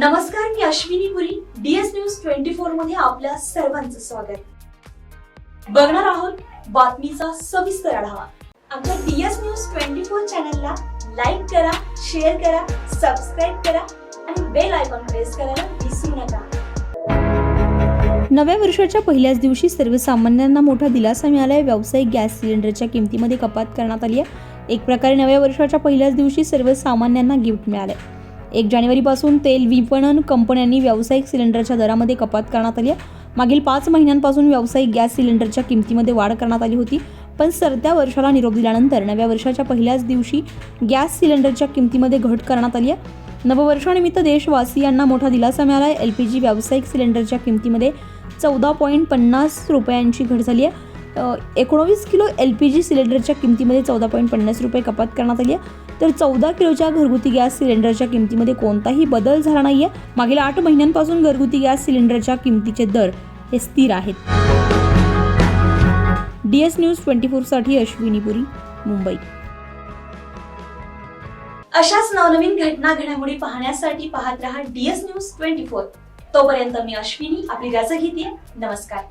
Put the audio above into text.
नमस्कार मी Ashwini Puri DS news twenty फोरमध्ये आपल्या सर्वांचं स्वागत. बघणार आहोत बातमीचा सविस्तर आढावा. आमच्या डीएस न्यूज ट्वेंटी फोर चॅनलला लाईक करा शेअर करा सबस्क्राईब करा आणि बेल आयकॉन प्रेस करायला विसरू नका. नव्या वर्षाच्या पहिल्याच दिवशी सर्वसामान्यांना मोठा दिलासा मिळालाय. व्यावसायिक गॅस सिलेंडरच्या किमतीमध्ये कपात करण्यात आली आहे. एक प्रकारे नव्या वर्षाच्या पहिल्याच दिवशी सर्वसामान्यांना गिफ्ट मिळालंय. एक जानेवारीपासून तेल विपणन कंपन्यांनी व्यावसायिक सिलेंडरच्या दरामध्ये कपात करण्यात आली आहे. मागील पाच महिन्यांपासून व्यावसायिक गॅस सिलेंडरच्या किमतीमध्ये वाढ करण्यात आली होती. पण सरत्या वर्षाला निरोप दिल्यानंतर नव्या वर्षाच्या पहिल्याच दिवशी गॅस सिलेंडरच्या किमतीमध्ये घट करण्यात आली आहे. नववर्षानिमित्त देशवासियांना मोठा दिलासा मिळाला आहे. एल पी जी व्यावसायिक सिलेंडरच्या किमतीमध्ये चौदा पॉईंट पन्नास रुपयांची घट झाली आहे. एकोणवीस किलो एल पी जी सिलेंडरच्या किमतीमध्ये चौदा पॉईंट पन्नास रुपये कपात करण्यात आली आहे. तर चौदा किलोच्या घरगुती गॅस सिलेंडरच्या किमतीमध्ये कोणताही बदल झाला नाही आहे मागील आठ महिन्यांपासून घरगुती गॅस सिलेंडरच्या किमतीचे दर हे स्थिर आहेत. डी एस न्यूज ट्वेंटी फोरसाठी अश्विनी पुरी मुंबई. अशाच नवनवीन घटना घडामोडी पाहण्यासाठी पाहत रहा डीएस न्यूज ट्वेंटी फोर. तोपर्यंत मी अश्विनी आपली रजा घेते. नमस्कार.